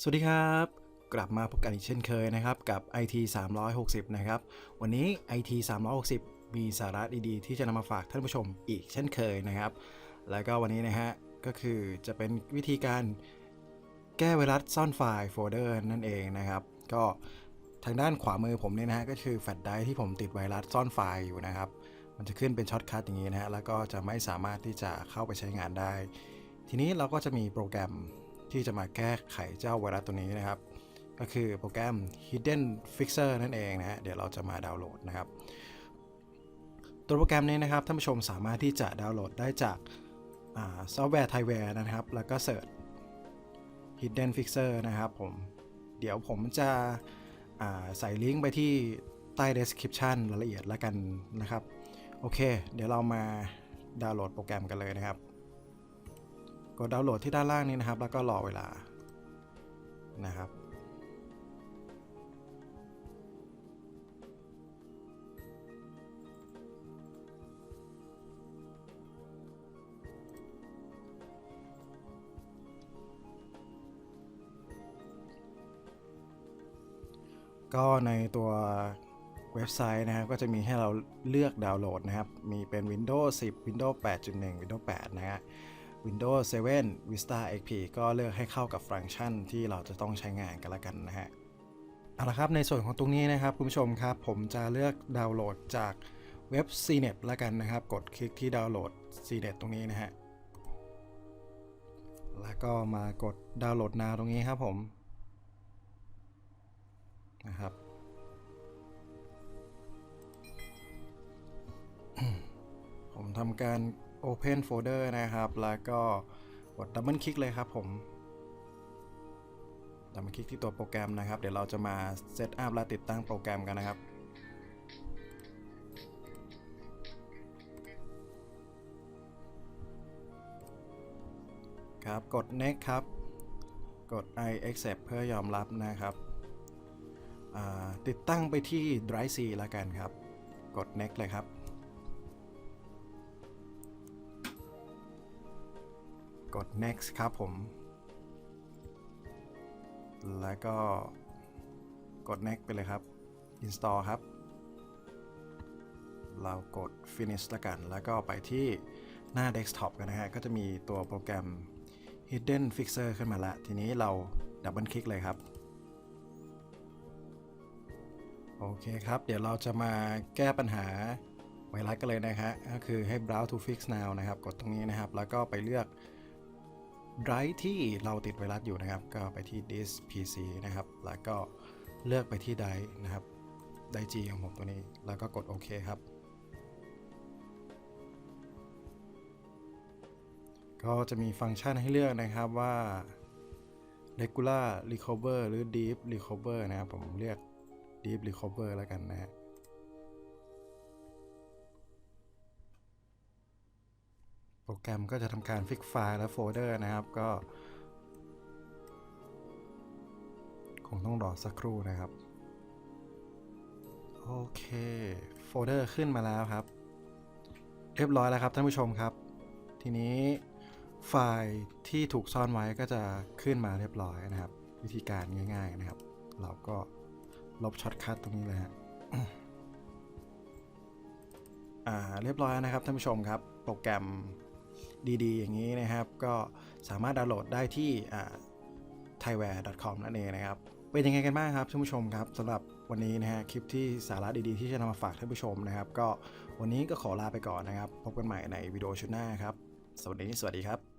สวัสดีครับ กลับมาพบกันอีกเช่นเคยนะครับ กับ IT 360 นะครับ วันนี้ IT 360 มีสาระดีๆ ที่จะนำมาฝากท่านผู้ชมอีกเช่นเคยนะครับ แล้วก็วันนี้นะฮะ ก็คือจะเป็นวิธีการแก้ไวรัสซ่อนไฟล์โฟลเดอร์นั่นเองนะครับ ก็ทางด้านขวามือผมเนี่ยนะฮะ ก็คือแฟลชไดร์ที่ผมติดไวรัสซ่อนไฟล์อยู่นะครับ มันจะขึ้นเป็นช็อตคัทอย่างนี้นะฮะ แล้วก็จะไม่สามารถที่จะเข้าไปใช้งานได้ ทีนี้เราก็จะมีโปรแกรม ที่จะมาแก้ไขเจ้าไวรัสตัวนี้นะครับ ก็คือโปรแกรม Hidden Fixer นั่นเองนะฮะเดี๋ยวเราจะมาดาวน์โหลดนะครับ ตัวโปรแกรมนี้นะครับท่านผู้ชมสามารถที่จะดาวน์โหลดได้จากซอฟต์แวร์ไทยแวร์นะครับ แล้วก็เสิร์ช Hidden Fixer นะครับผมเดี๋ยวผมจะใส่ลิงก์ไปที่ใต้ description รายละเอียดแล้วกันนะครับ โอเค เดี๋ยวเรามาดาวน์โหลดโปรแกรมกันเลยนะครับ กดดาวน์โหลดที่ด้านล่างนี้นะครับ แล้วก็รอเวลานะครับ ก็ในตัวเว็บไซต์นะครับก็จะมีให้เราเลือกดาวน์โหลดนะครับ มีเป็น Windows 10 Windows 8.1 Windows 8 นะฮะ Windows 7 Vista XP ก็เลือกให้เข้ากับฟังก์ชันที่เราจะต้องใช้งานกันละกันนะฮะเอาละครับในส่วนของตรงนี้นะครับคุณผู้ชมครับผมจะเลือกดาวน์โหลดจากเว็บ CNET ละกันนะครับ กดคลิกที่ดาวน์โหลด CNET ตรงนี้นะฮะแล้วก็มากดดาวน์โหลด now ตรงนี้ครับผมนะครับผมทำการ Open Folder นะครับ แล้วก็กดดับเบิลคลิกเลยครับผมดับเบิลคลิกที่ตัวโปรแกรมนะครับ เดี๋ยวเราจะมาเซตอัพและติดตั้งโปรแกรมกันนะครับครับ กด next ครับ กด I accept เพื่อยอมรับนะครับติดตั้งไปที่ Drive C แล้วกันครับ กด next เลยครับ กด next ครับผม แล้วก็กด next ไปเลยครับ install ครับ เรากด finish แล้วกัน แล้วก็ไปที่หน้า desktop กันนะฮะ ก็จะมีตัวโปรแกรม hidden fixer ขึ้นมาละ ทีนี้เราดับเบิลคลิกเลยครับ โอเคครับ เดี๋ยวเราจะมาแก้ปัญหาไวรัสกันเลยนะฮะก็คือให้ browse to fix now นะครับ กดตรงนี้นะครับ แล้วก็ไปเลือก drive ที่เราติดไวรัสอยู่นะครับ ก็ไปที่ disk pc นะครับ แล้วก็เลือกไปที่ drive นะครับ drive g ของผมตัวนี้ แล้วก็กดโอเคครับ ก็จะมีฟังก์ชันให้เลือกนะครับว่า regular recover หรือ deep recover นะครับ ผมเลือก deep recover แล้วกันนะฮะ โปรแกรมก็จะทำการฟิกไฟล์และโฟลเดอร์นะครับก็ คงต้องรอสักครู่นะครับ โอเค โฟลเดอร์ขึ้นมาแล้วครับ เรียบร้อยแล้วครับท่านผู้ชมครับ ทีนี้ไฟล์ที่ถูกซ่อนไว้ก็จะขึ้นมาเรียบร้อยนะครับ วิธีการง่าย ๆนะครับ เราก็ลบช็อตคัทตรงนี้เลยฮะอ่าเรียบร้อยแล้วนะครับท่านผู้ชมครับ โปรแกรม ดีๆ อย่างนี้นะครับ ก็สามารถดาวน์โหลดได้ที่ thaiware.com นั่นเองนะครับ เป็นยังไงกันบ้างครับท่านผู้ชมครับสำหรับวันนี้นะฮะคลิปที่สาระดีๆ ที่จะนำมาฝากท่านผู้ชมนะครับ ก็วันนี้ก็ขอลาไปก่อนนะครับ พบกันใหม่ในวิดีโอชุดหน้าครับสวัสดีสวัสดีครับ